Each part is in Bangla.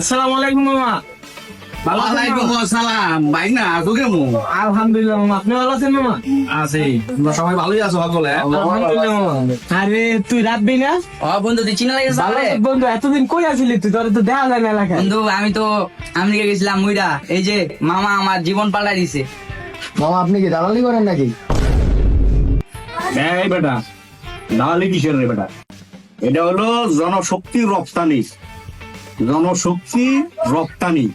আসসালামু আলাইকুম মামা। ওয়ালাইকুম আসসালাম। ভাই না আছো কেমন? আলহামদুলিল্লাহ মামা। আপনি ভালো আছেন মামা? আছি। তোমরা সবাই ভালোই আছো সকলে আরে তুই রাখবি না? ও বন্ধু তুই চিনা লাগেছে ভালো বন্ধু এতদিন কই আছিলি তুই? তোর তো দেখা যায় না এলাকায়। বন্ধু আমি তো আমেরিকা গেছিলাম মুইরা। এই যে মামা আমার জীবন পাল্টাই দিছে। মামা আপনি কি দালালি করেন নাকি? এই বেটা দালালি কিসের রে বেটা? এটা হলো জনশক্তি রপ্তানি। জনশক্তি রপ্তানি।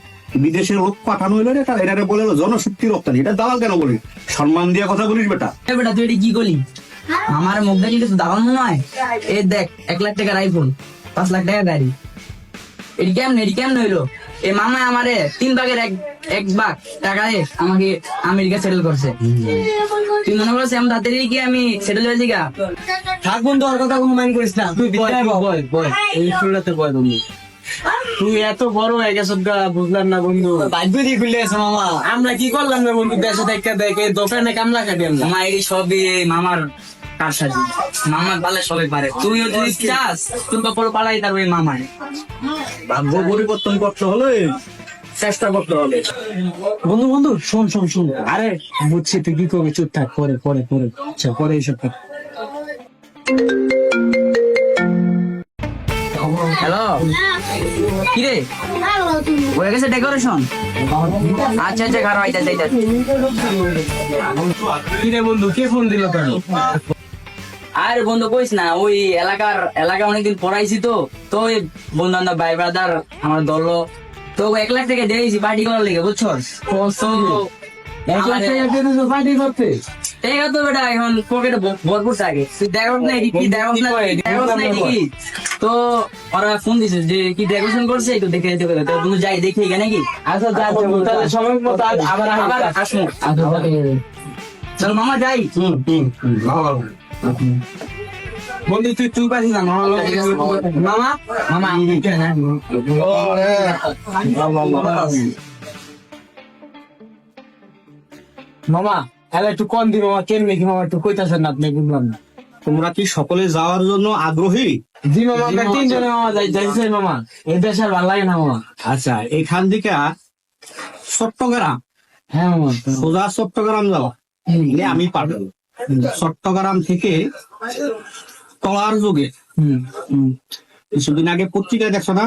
বিদেশের লোক পাঠানো হইল এটা এটা বলে জনশক্তি রপ্তানি। এটা দালাল কেন বলি? সম্মান দিয়া কথা বলিস বেটা। বেটা তুই এটা কি করলি? আমার মুখ দেখি কিছু মনে হয়? এই দেখ এক লাখ টাকার আইফোন পাঁচ লাখ টাকার গাড়ি। এটি কেমন এটি কেমন হইল? এই মামা আমারে তিন ভাগের এক এক ভাগ টাকায় আমাকে আমেরিকা সেটেল করছে। তুই মনে করছিস এমন তাড়াতাড়ি কি আমি সেটেল হয়েছি গা? থাক বন্ধু আর কথা কোনো মাইন্ড করিস না। তুই বয় বয় বয় এই স্কুলটাতে বয় বন্ধু। তুই এত বড় হয়ে গেছ গা বুঝলাম না বন্ধু। ভাগ্য দিয়ে খুলে আছে মামা। আমরা কি করলাম না বন্ধু দেশে দেখা দেখে দোকানে কামলা কাটি আমরা। মামা এই সবই মামার কারসাজি। মামার পালে সবাই পারে। তুইও যদি চাস তোর বাপর পালাই তার ওই মামায় ভাগ্য পরিবর্তন করতে হলে চেষ্টা করতে হবে। বন্ধু বন্ধু শোন শোন শোন। আরে বুঝছি তুই কি করবি চুপ থাক পরে পরে পরে। আচ্ছা পরে এইসব কর। হ্যালো কি রে হয়ে গেছে ডেকোরেশন? আচ্ছা আচ্ছা খারাপ আইতা আইতা কি রে বন্ধু কে ফোন দিল তোর আর বন্ধু কইস না ওই এলাকার এলাকা অনেকদিন পড়াইছি তো তো ওই বন্ধু বান্ধব ভাই ব্রাদার আমার দল তো এক লাখ টাকা দিয়েছি পার্টি করার লেগে বুঝছ এক লাখ টাকা দিয়ে পার্টি করতে? বেটা এখন পকেটে ভরপুর থাকে। তুই দেখো না এটি কি দেখো না দেখো না কি? তো ওরা ফোন দিছে যে কি ডেকোরেশন করছে? একটু দেখে দিতে পারে। তো তুমি যাই দেখি এখানে কি? আচ্ছা যা বন্ধু, তাহলে সময় মতো আবার আবার আসব। আসব। চল মামা যাই। বন্ধু তুই তুই পারিস না? মামা মামা মামা। মামা। একটু কম দি মামা কেন নাকি মামা একটু কইতাছেন না আপনি বুঝলাম না। তোমরা কি সকলে যাওয়ার জন্য আগ্রহী? জি মামা আমরা তিনজনে মামা যাই যাইছে মামা। এই দেশ আর ভালো লাগে না মামা। আচ্ছা এখান থেকে চট্টগ্রাম। হ্যাঁ মামা সোজা চট্টগ্রাম আমি পাঠাবো চট্টগ্রাম থেকে টলার যুগে। কিছুদিন আগে পত্রিকায় দেখছ না?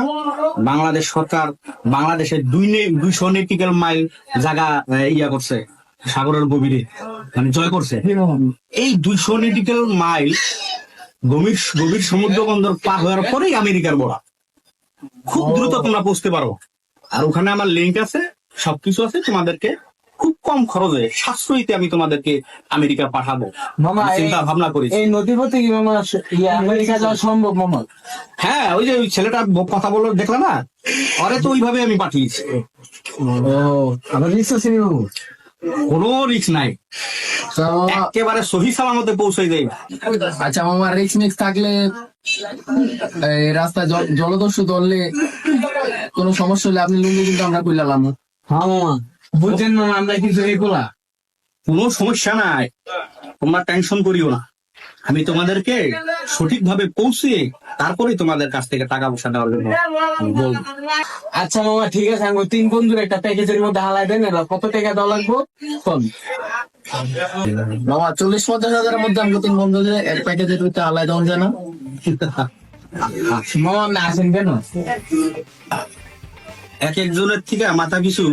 বাংলাদেশ সরকার বাংলাদেশের দুই দুইশো নেটিক্যাল মাইল জায়গা ইয়া করছে। সাগরের গভীরে মানে জয় করছে। এই দুইশো নেটিক্যাল মাইল গভীর গভীর সমুদ্র বন্দর পার হওয়ার পরেই আমেরিকার বড়া খুব দ্রুত তোমরা পৌঁছতে পারো। আর ওখানে আমার লিঙ্ক আছে সবকিছু আছে তোমাদেরকে খুব কম খরচে সাশ্রয়ীতে আমি তোমাদেরকে আমেরিকা পাঠাবো। মামা চিন্তা ভাবনা করি এই নদীপথে কি মামা আমেরিকা যাওয়া সম্ভব মামা? হ্যাঁ ওই যে ওই ছেলেটা কথা বলো দেখলে না? আরে তো ওইভাবে আমি পাঠিয়েছি। ও আবার রিক্স আছে নি বাবু কোনো রিস্ক নাই। মামা, একেবারে সহি সালামতে পৌঁছে দেয় আচ্ছা মামা রিক্স মিক্স থাকলে এই রাস্তায় জল- জলদস্যু ধরলে কোনো সমস্যা হলে আপনি লুঙ্গি কিন্তু আমরা কইলাম হ্যাঁ মামা। বুঝছেন মামা আমরা কিন্তু এগুলা। কোনো সমস্যা নাই। তোমরা টেনশন করিও না। আমি তোমাদেরকে সঠিকভাবে পৌঁছে তারপরে তোমাদের কাছ থেকে টাকা পয়সা দেওয়ার জন্য আচ্ছা মামা ঠিক আছে আমি তিন বন্ধুর একটা প্যাকেজের মধ্যে হালাই দেন এবার কত টাকা দেওয়া লাগবো? কম মামা চল্লিশ পঞ্চাশ হাজারের মধ্যে আমরা তিন বন্ধু যে এক প্যাকেজের ভিতরে আলাই দেওয়া যায় না? মামা আপনি আসেন কেন? এক একজনের থেকে মাথা পিছু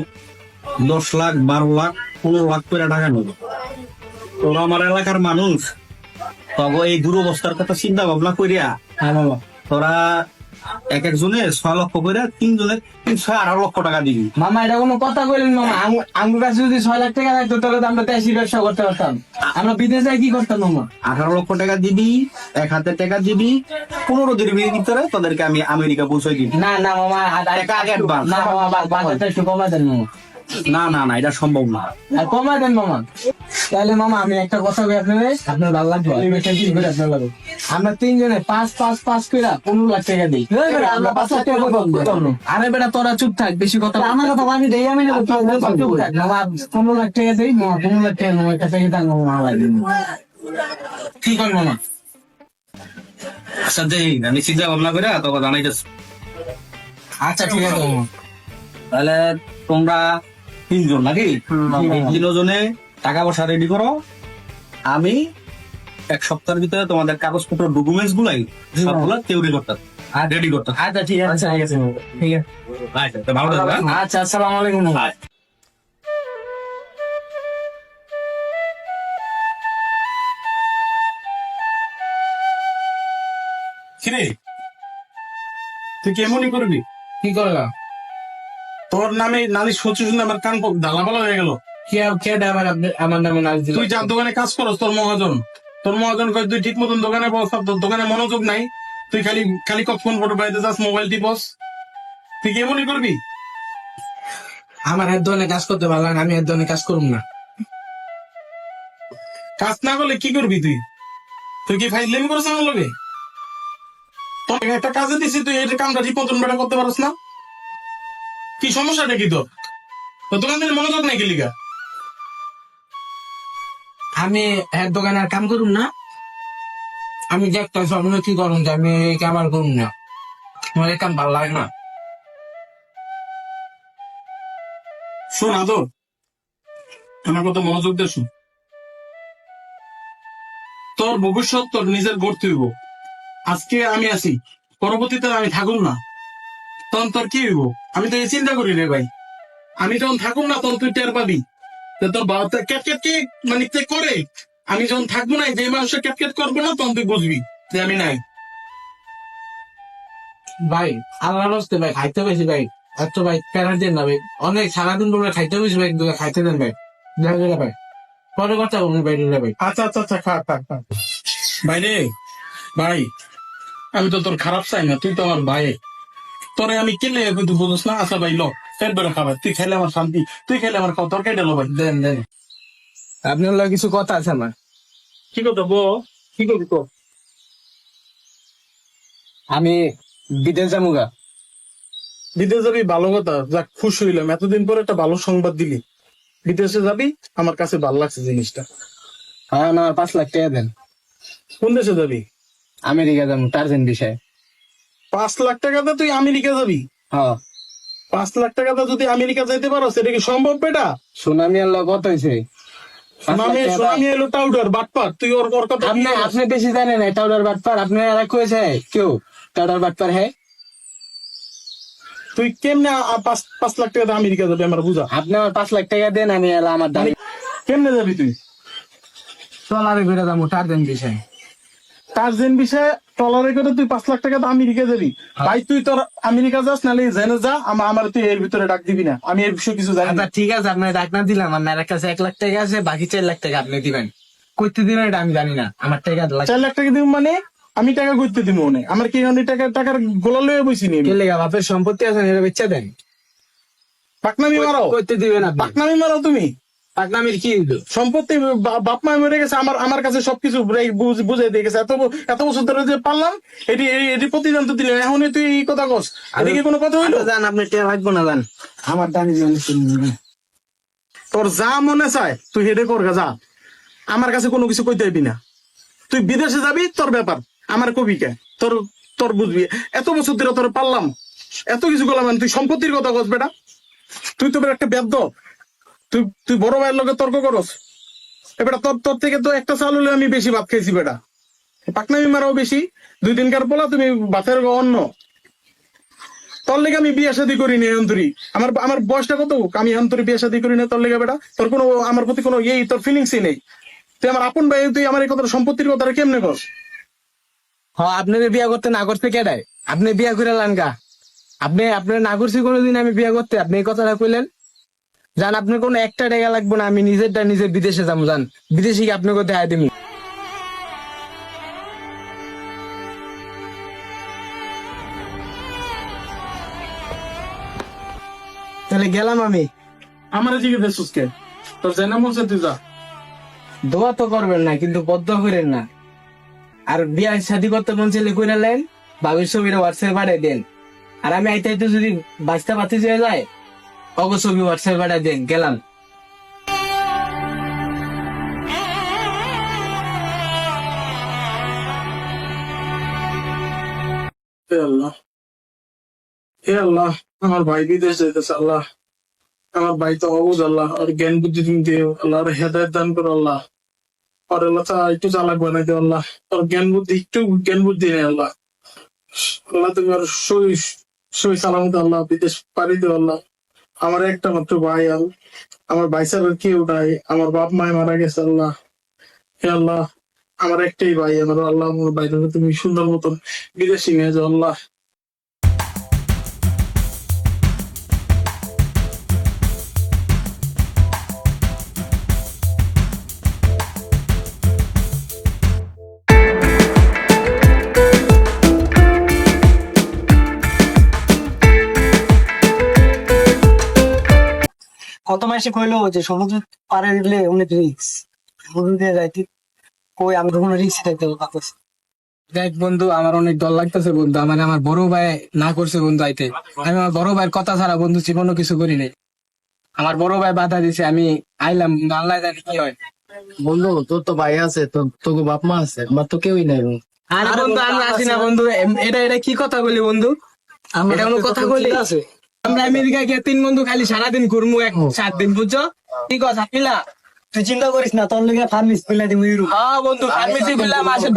দশ লাখ বারো লাখ পনেরো লাখ করে টাকা নেবে। তোরা আমার এলাকার মানুষ তবে এই দুরবস্থার কথা চিন্তা ভাবনা করিয়া হ্যাঁ তোরা এক একজনে ছয় লক্ষ করে তিনজনের তিন ছয় আঠারো লক্ষ টাকা দিবি। মামা এটা কোনো কথা বললেন মামা। কাছে যদি ছয় লাখ টাকা থাকতো তাহলে তো আমরা তেসি ব্যবসা করতে পারতাম। আমরা বিদেশ কি করতাম মামা? আঠারো লক্ষ টাকা দিবি এক হাতে টাকা দিবি পনেরো দিনের ভিতরে তোদেরকে আমি আমেরিকা পৌঁছাই দিবি। না না মামা আগে। না মামা বাজারটা একটু কমাই দেন মামা। না না না এটা সম্ভব না। আর কমাই দেন মামা। তাহলে মামা আমি একটা কথা বলি আপনাদের। আপনার ভালো লাগবে। পরিবেশটা কি করে আপনার লাগবে। আমরা তিনজনে পাঁচ পাঁচ পাঁচ করে পনেরো লাখ টাকা দিই। আমরা পাঁচ লাখ টাকা না। আরে বেটা তোরা চুপ থাক বেশি কথা আমার কথা আমি দেই আমি পনেরো লাখ টাকা দিই মামা পনেরো লাখ টাকা মামার কাছে কি কর মামা? আচ্ছা দেই আমি চিন্তা ভাবনা করে তোকে জানাইতেছি। আচ্ছা ঠিক আছে তাহলে তোমরা তিনজন নাকি? তিনজনে টাকা পয়সা রেডি করো। আমি এক সপ্তাহের ভিতরে তোমাদের কাগজপত্র ডকুমেন্টস গুলাই সবগুলো তৈরি করতে রেডি করতে আচ্ছা ঠিক আছে ঠিক আছে। ঠিক আছে। আচ্ছা ভালো থাকবে হ্যাঁ? আচ্ছা আসসালামু আলাইকুম। কিরে? তুই কেমনই করবি? কি করলাম? তোর নামে নালিশ সচিব শুনে আমার কান ঢালাপালা হয়ে গেল। কে কে ড্রাইভার আমার নামে নাচ দিল? তুই যার দোকানে কাজ করস তোর মহাজন। তোর মহাজন কয় তুই ঠিক মতন দোকানে বস তোর দোকানে মনোযোগ নাই। তুই খালি খালি কখন ফটো পাইতে যাস মোবাইল টিপস তুই কেমনই করবি? আমার এক ধরনের কাজ করতে না, আমি এক ধরনের কাজ করুম না। কাজ না করলে কি করবি তুই? তুই কি ফাইজলেমি করছ আমার লগে? তোর একটা কাজে দিছি তুই এই কামটা ঠিক মতন বেটা করতে পারস না? কি সমস্যাটা কি তো তোর মনোযোগ নাই কি লিগা? আমি এক দোকানে আর কাম করুন না। আমি দেখতে স্বপ্ন কি করুন যে আমি এই কাম আর করুম না। আমার এই কাম ভালো লাগে না। শোন আদর আমার কথা মনোযোগ দিয়ে শুন। তোর ভবিষ্যৎ তোর নিজের গড়তে হইব। আজকে আমি আছি পরবর্তীতে আমি থাকুম না। তখন তোর কি হইব? আমি তো এই চিন্তা করি রে ভাই। আমি যখন থাকুক না তখন তুই টের পাবি। তো তোর বাবা তো ক্যাট ক্যাট কে মানে কে করে? আমি যখন থাকব না যে মানুষের ক্যাট ক্যাট করব না তখন তুই বুঝবি যে আমি নাই। ভাই আল্লাহ রস্তে ভাই খাইতে বেশি ভাই। এত ভাই প্যারা দেন না ভাই। অনেক সারাদিন পরে খাইতে বেশি ভাই খাইতে দেন ভাই। দেখা গেলে ভাই। পরে কথা বলুন ভাই ভাই। আচ্ছা আচ্ছা আচ্ছা খা খা খা। ভাই রে ভাই আমি তো তোর খারাপ চাই না তুই তো আমার ভাই। তোরে আমি কেলে তুই বুঝস না? আচ্ছা ভাই ল। পেট বেড়ে খাবার তুই খেলে আমার শান্তি। তুই খেলে আমার খাও তোর কে দিল ভাই। দেন দেন। আপনার লগে কিছু কথা আছে আমার। কি করতো বো কি করবি তো আমি বিদেশ যাব যামুগা। বিদেশ যাবি? ভালো কথা। যাক খুশি হইলাম। এতদিন পর একটা ভালো সংবাদ দিলি। বিদেশে যাবি? আমার কাছে ভালো লাগছে জিনিসটা। হ্যাঁ আমার পাঁচ লাখ টাকা দেন। কোন দেশে যাবি? আমেরিকা যাব টার্জেন বিষয়। পাঁচ লাখ টাকাতে তুই আমেরিকা যাবি? হ্যাঁ। পাঁচ লাখ টাকাতে যদি আমেরিকা যাইতে পারো সেটা কি সম্ভব বেটা? সুনামি আল্লাহ কত হয়েছে সুনামি সুনামি এলো টাউডার বাটপার। তুই ওর ওর কথা আপনি আপনি বেশি জানেন না টাউডার বাটপার। আপনি এরা কয়েছে কেউ? টাউডার বাটপার হ্যাঁ তুই কেমনে পাঁচ পাঁচ লাখ টাকা আমেরিকা যাবি আমার বুঝা? আপনি আমার পাঁচ লাখ টাকা দেন আমি এলা আমার দাম কেমনে যাবি তুই? ট্রলারে ঘুরে যাব টার্জেন বিষয়। টার্জেন বিষয়ে টলারে করে তুই পাঁচ লাখ টাকা দিয়ে আমেরিকা যাবি? ভাই তুই তোর আমেরিকা যাস নালে জেনে যা আমা- আমার তুই এর ভিতরে ডাক দিবি না। আমি এর বিষয়ে কিছু জানি না। আচ্ছা ঠিক আছে আপনার ডাক না দিলাম আমার কাছে এক লাখ টাকা আছে বাকি চার লাখ টাকা আপনি দিবেন। করতে দিবেন এটা আমি জানি না আমার টাকা চার লাখ টাকা দিব মানে? আমি টাকা করতে দিব মনে হয়। আমার কি অনেক টাকা টাকার গোলা লয়ে বইছি নি লেগা বাপের সম্পত্তি আছে এটা বেচা দেন। পাকনামি মারো। করতে দিবেন আপনি। পাকনামি মারো তুমি। পাকনামির কি? সম্পত্তি বাপ মা মরে গেছে আমার আমার কাছে সবকিছু বুঝ- দিয়ে গেছে। এত এত বছর ধরে যে পারলাম এটি এটি প্রতিদান তো দিলে এখন তুই এই কথা কস। এদিকে কোনো কথা হইল? যান আপনি টাকা লাগবো না যান আমার দামি জীবন তোর যা মনে চায় তুই হেডে কর যা। আমার কাছে কোনো কিছু কইতে হইবি না। তুই বিদেশে যাবি তোর ব্যাপার। আমার কবিকে তোর তোর বুঝবি। এত বছর ধরে তোর পারলাম। এত কিছু করলাম তুই সম্পত্তির কথা কস বেটা। তুই তো একটা বেদ্য তুই তুই বড় ভাইয়ের লগে তর্ক করস? এবার তোর তোর থেকে তো একটা চাল হলে আমি বেশি ভাত খাইছি বেটা। পাকনামি মারাও বেশি, দুই দিনকার পোলা, তুমি ভাতের অন্য তোর লেগে আমি বিয়ে শাদী করি নি অন্তরি। আমার আমার বয়সটা কত? আমি অন্তরি বিয়ে শাদী করি না তোর লেগে বেটা? তোর কোনো, আমার প্রতি কোনো ইয়ে তোর ফিলিংসই নেই। তুই আমার আপন ভাই, তুই আমার এই কথা সম্পত্তির কথাটা কেমনে কর হ্যাঁ আপনার বিয়া করতে না করতে কেডায়? আপনি বিয়া করে লান গা আপনি আপনার না করছি কোনোদিন আমি বিয়া করতে, আপনি এই কথাটা কইলেন? জান আপনার কোনো একটা টাকা লাগবে না আমি নিজেরটা নিজে বিদেশে যাব জান। বিদেশে কি আপনাকে দেখাই দিবি তাহলে গেলাম আমি। আমার এদিকে দেশুস কে? তোর জেনা মরছে তুই যা। দোয়া তো করবেন না কিন্তু বদ্ধ করেন না। আর বিয়া শাদি করতে মন চাইলে করে নেন বাবির ছবিটা হোয়াটসঅ্যাপ পাঠাই দেন। আর আমি আইতে আইতে যদি বাঁচতে পাতি হয়ে যায় ছবি হোয়াটসঅ্যাপ পাঠাই দেন, গেলাম। হে আল্লাহ, আমার ভাই বিদেশ যাইতেছে, আল্লাহ। আমার ভাই তো অবুজ, আল্লাহ। আর জ্ঞান বুদ্ধি তুমি দিও, আল্লাহ। আর হেদায়ত দান করো, আল্লাহ। আর আল্লাহ তা একটু চালাক বানাই দিও, আল্লাহ। আর জ্ঞান বুদ্ধি, একটু জ্ঞান বুদ্ধি নেই, আল্লাহ। আল্লাহ তুমি আর সই সই সালামত, আল্লাহ। বিদেশ পাড়ি দিও, আল্লাহ। আমার একটা মাত্র ভাই আল। আমার ভাই ছাড়া কেউ নাই। আমার বাপ মায় মারা গেছে, আল্লাহ। হে আল্লাহ, আমার একটাই ভাই, আমার আল্লাহ, আমার ভাইটাকে তুমি সুন্দর মতন বিদেশি যাও, আল্লাহ। মাসে কইলো যে সমুদ্র পারে দিলে অনেক রিক্স সমুদ্র দিয়ে যাইতে কই আমি কোনো রিক্স খাইতে পারতেছি দেখ বন্ধু আমার অনেক ডর লাগতেছে বন্ধু। আমার আমার বড় ভাই না করছে বন্ধু আইতে। আমি আমার বড় ভাইয়ের কথা ছাড়া বন্ধু জীবনও কিছু করি নাই। আমার বড় ভাই বাধা দিছে আমি আইলাম আল্লাহ জানি কি হয়। বন্ধু তোর তো ভাই আছে তোর তোকে বাপ মা আছে আমার তো কেউই নাই বন্ধু। আরে বন্ধু আমি আছি না বন্ধু। এটা এটা কি কথা বলি বন্ধু? এটা কোনো কথা বলি? আছে। আমরা আমেরিকা গিয়ে তিন বন্ধু খালি সারাদিন ঘুরমু এক সাত দিন বুঝছ? কি কথা পিলা? তুই চিন্তা করিস না তোর লেগে ফার্মিস পেলে দিব ইউরো হ্যাঁ বন্ধু ফার্মেসি বিল্লা মাসে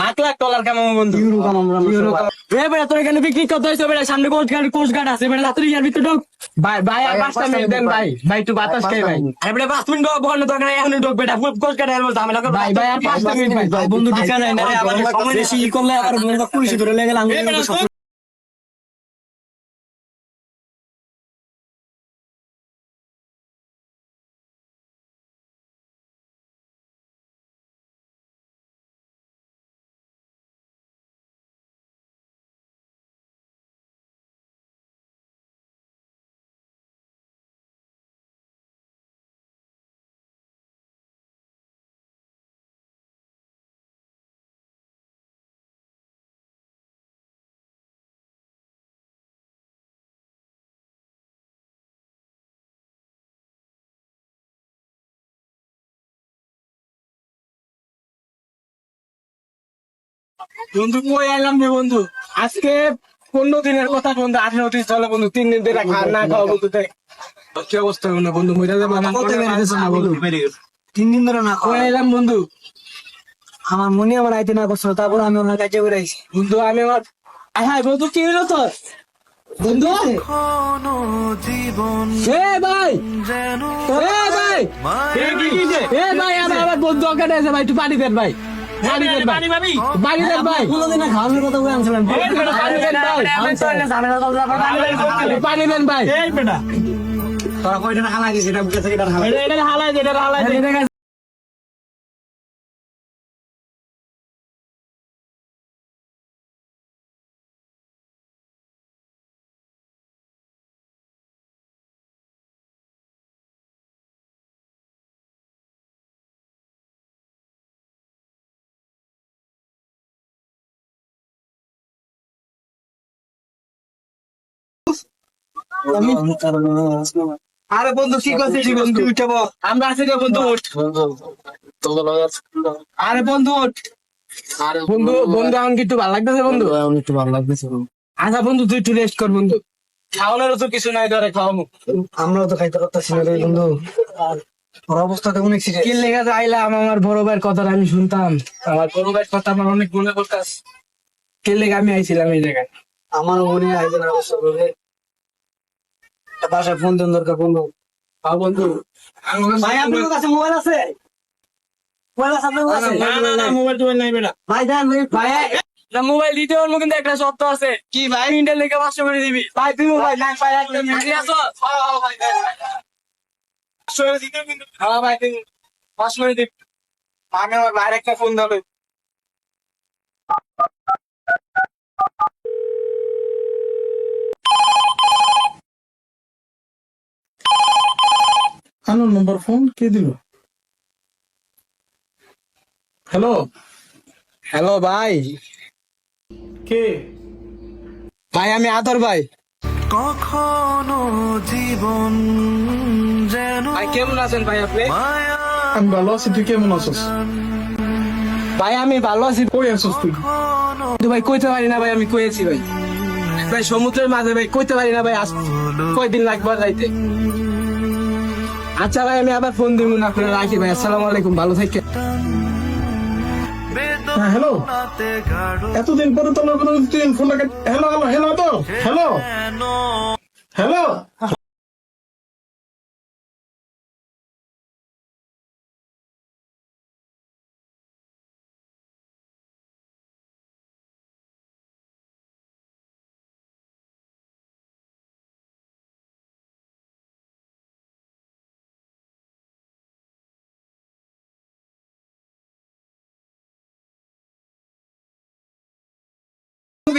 লাখ লাখ ডলার কামাবো বন্ধু। ইউরো কাম আমরা ইউরো সবাই। বেটা তোর এখানে বিক্রি করতে হয়েছে বেটা সামনে গার্ড গার্ড আছে বেটা রাত্রি ইয়ার ভিতরে ঢোক। ভাই ভাই আর পাঁচটা মিনিট দেন ভাই। ভাই একটু বাতাস খাই ভাই। আরে বেটা পাঁচ মিনিট ঢোক বন্ধ দরকার নাই এখন ঢোক বেটা কোস্ট গার্ড এর ঝামেলা কর ভাই ভাই আর পাঁচটা মিনিট ভাই। ভাই বন্ধু ঢুকা নাই আবার বেশি করলে আবার ধরে লেগে গেলে বন্ধু কই আইলাম রে বন্ধু? আজকে পনেরো দিনের কথা বন্ধু আঠেরো দিন চলে বন্ধু তিন দিন ধরে খাওয়া না খাওয়া বন্ধু দেখ। কি অবস্থা বন্ধু? বন্ধু কত মনে গেছে না বন্ধু? বন্ধু? তিন দিন ধরে না কই বন্ধু? আমার মনে আমার আইতে না করছিল তারপর আমি ওনার কাছে করে আইছি। বন্ধু আমি আমার হায় বন্ধু কি হলো তোর? বন্ধু এ ভাই! এ ভাই! এ ভাই আমার আমার বন্ধু ওখানে আছে ভাই তুই পানি দেন ভাই। পানি দেন ভাই তোরা কয়টা হালা গেছে এটা হালাই এটা হালাই আরে বন্ধু কি করছিস বন্ধু? উঠে বল আমরা আছি রে বন্ধু ওঠ আরে বন্ধু ওঠ বন্ধু বন্ধু এখন কি একটু ভালো লাগতেছে বন্ধু? আমার একটু ভালো লাগতেছে আচ্ছা বন্ধু তুই একটু রেস্ট কর বন্ধু। খাওয়ানোরও তো কিছু নাই ধরে খাওয়াবো আমরাও তো খাইতে পারতাছি না রে বন্ধু। আর অবস্থা তো অনেক সিরিয়াস কি লেগে আইলাম আমার বড় ভাইয়ের কথাটা আমি শুনতাম। আমার বড় ভাইয়ের কথা আমার অনেক মনে করতাস কে লেগে আমি আইছিলাম এই জায়গায়? আমার মনে আইতে না অবস্থা বাসায় ফোন দেন দরকার বন্ধু। হ্যাঁ বন্ধু। ভাই আপনার কাছে মোবাইল আছে? মোবাইল আছে আপনার কাছে? না না না মোবাইল টোবাইল নাই বেটা। ভাই দেন ভাই। না মোবাইল দিতে পারব কিন্তু একটা শর্ত আছে। কি ভাই? ইন্টার লেগে পাঁচশো করে দিবি। ভাই তুই মোবাইল ভাই ঠিক আছে? হ্যাঁ হ্যাঁ ভাই। পাঁচশো করে দিতে কিন্তু। হ্যাঁ ভাই দিন পাঁচশো করে দিবি। আমি আমার ভাইয়ের একটা ফোন দেবে। আনোর নম্বর ফোন কে দিল? হ্যালো হ্যালো ভাই। কে? ভাই আমি আদর ভাই। কখনো জীবন যেন ভাই কেমন আছেন ভাই আপনি? আমি ভালো আছি তুই কেমন আছিস? ভাই আমি ভালো আছি। কই আছিস তুই? কিন্তু ভাই কইতে পারি না ভাই আমি কইছি ভাই। ভাই সমুদ্রের মাঝে ভাই কইতে পারি না ভাই আস কয়দিন লাগবে যাইতে? আচ্ছা ভাই, আমি আবার ফোন দিব না, আপনারা রাখি ভাই। আসসালামু আলাইকুম, ভালো থেকে হ্যাঁ হ্যালো এতদিন পরে তোমার কোনো ফোন ফোনটা হ্যালো হ্যালো হ্যালো তো হ্যালো কেন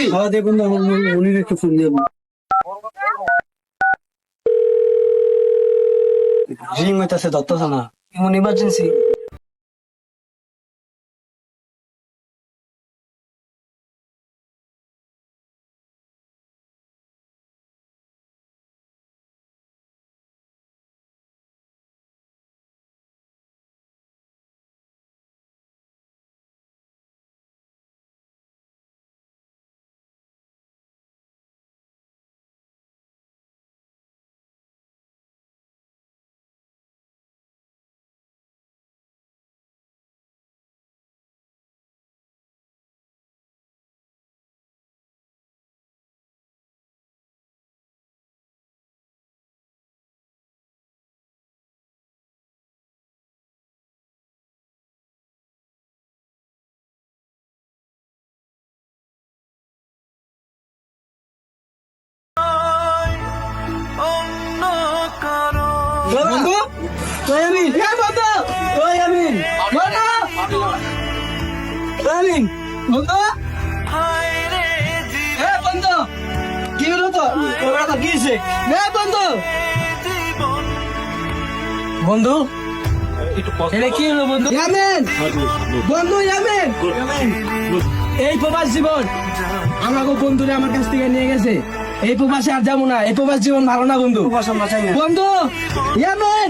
হ্যালো হ্যাঁ দেখুন না উনি একটু ফোন দিয়ে রিং হইতাছে দত্ত থানা। এমন ইমার্জেন্সি বন্ধু? হ্যাঁ বন্ধু। বন্ধু? বন্ধু? হ্যাঁ বন্ধু। কি হলো তো? ওরা তো গিয়েছে হ্যাঁ বন্ধু। বন্ধু? এটা কি হলো বন্ধু? ইয়ামেন। বন্ধু ইয়ামেন। এই প্রবাস জীবন আমাকে বন্ধুরা আমার কাছ থেকে নিয়ে গেছে। এই প্রবাসে আর যাব না এই প্রবাস জীবন ভালো না বন্ধু? বন্ধু ইয়ামেন